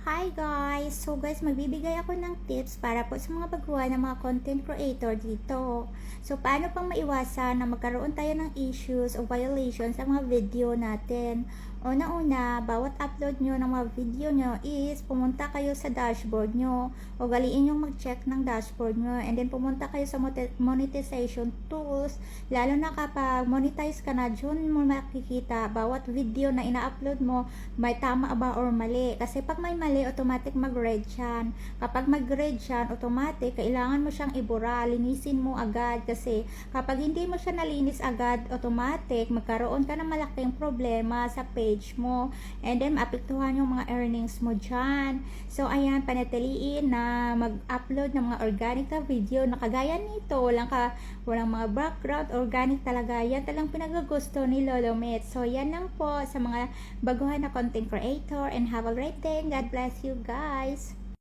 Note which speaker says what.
Speaker 1: Hi guys! So guys, magbibigay ako ng tips para po sa mga baguhan ng mga content creator dito. So paano pang maiwasan na magkaroon tayo ng issues o violations sa mga video natin? Una-una, bawat upload nyo ng mga video nyo is pumunta kayo sa dashboard nyo o galiin yung mag-check ng dashboard nyo and then pumunta kayo sa monet- monetization tools lalo na kapag monetize ka na, dyan mo makikita bawat video na ina-upload mo may tama ba or mali. Kasi pag may mali, automatic mag-red yan. Kapag mag-red yan, automatic, kailangan mo siyang ibura, linisin mo agad. Kasi kapag hindi mo siya nalinis agad, automatic, magkaroon ka ng malaking problema sa page mo. And then, apektuhan yung mga earnings mo dyan. So, ayan, panatiliin na mag-upload ng mga organic na video na kagaya nito. Walang, ka, walang mga background, organic talaga. Yan talang pinagagusto ni Lolo Met. So, yan lang po sa mga baguhan na content creator and have a great day. God bless you guys.